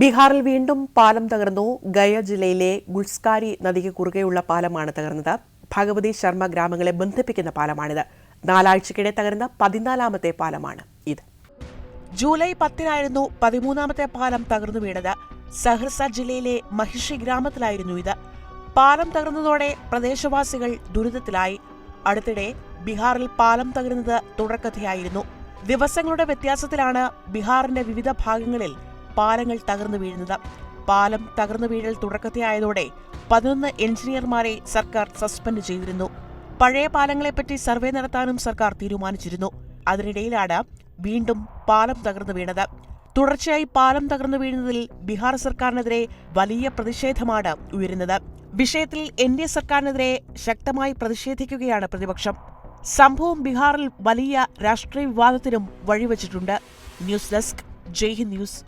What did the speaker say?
ബീഹാറിൽ വീണ്ടും പാലം തകർന്നു. ഗയ ജില്ലയിലെ ഗുൾസ്കാരി നദിക്ക് കുറുകെയുള്ള പാലമാണ് തകർന്നത്. ഭഗവതി ശർമ്മ ഗ്രാമങ്ങളെ ബന്ധിപ്പിക്കുന്ന പാലമാണിത്. നാലാഴ്ചക്കിടെ തകർന്ന പതിനാലാമത്തെ പാലമാണ് ഇത്. ജൂലൈ പത്തിനായിരുന്നു പതിമൂന്നാമത്തെ പാലം തകർന്നു വീണത്. സഹർസ ജില്ലയിലെ മഹിഷി ഗ്രാമത്തിലായിരുന്നു ഇത്. പാലം തകർന്നതോടെ പ്രദേശവാസികൾ ദുരിതത്തിലായി. അടുത്തിടെ ബീഹാറിൽ പാലം തകരുന്നത് തുടർക്കഥയായിരുന്നു ദിവസങ്ങളുടെ വ്യത്യാസത്തിലാണ് ബീഹാറിന്റെ വിവിധ ഭാഗങ്ങളിൽ പാലങ്ങൾ തകർന്നു വീഴുന്നത്. പാലം തകർന്നു വീഴൽ തുടക്കത്തെ ആയതോടെ പതിനൊന്ന് എഞ്ചിനീയർമാരെ സർക്കാർ സസ്പെൻഡ് ചെയ്തിരുന്നു. പഴയ പാലങ്ങളെപ്പറ്റി സർവേ നടത്താനും സർക്കാർ തീരുമാനിച്ചിരുന്നു. അതിനിടയിലാണ് വീണ്ടും പാലം തകർന്നു വീണത്. തുടർച്ചയായി പാലം തകർന്നു വീഴുന്നതിൽ ബീഹാർ സർക്കാരിനെതിരെ വലിയ പ്രതിഷേധമാണ് ഉയരുന്നത്. വിഷയത്തിൽ എൻ ഡി എ സർക്കാരിനെതിരെ ശക്തമായി പ്രതിഷേധിക്കുകയാണ് പ്രതിപക്ഷം. സംഭവം ബീഹാറിൽ വലിയ രാഷ്ട്രീയ വിവാദത്തിനും വഴിവെച്ചിട്ടുണ്ട്. News desk Jaihind news.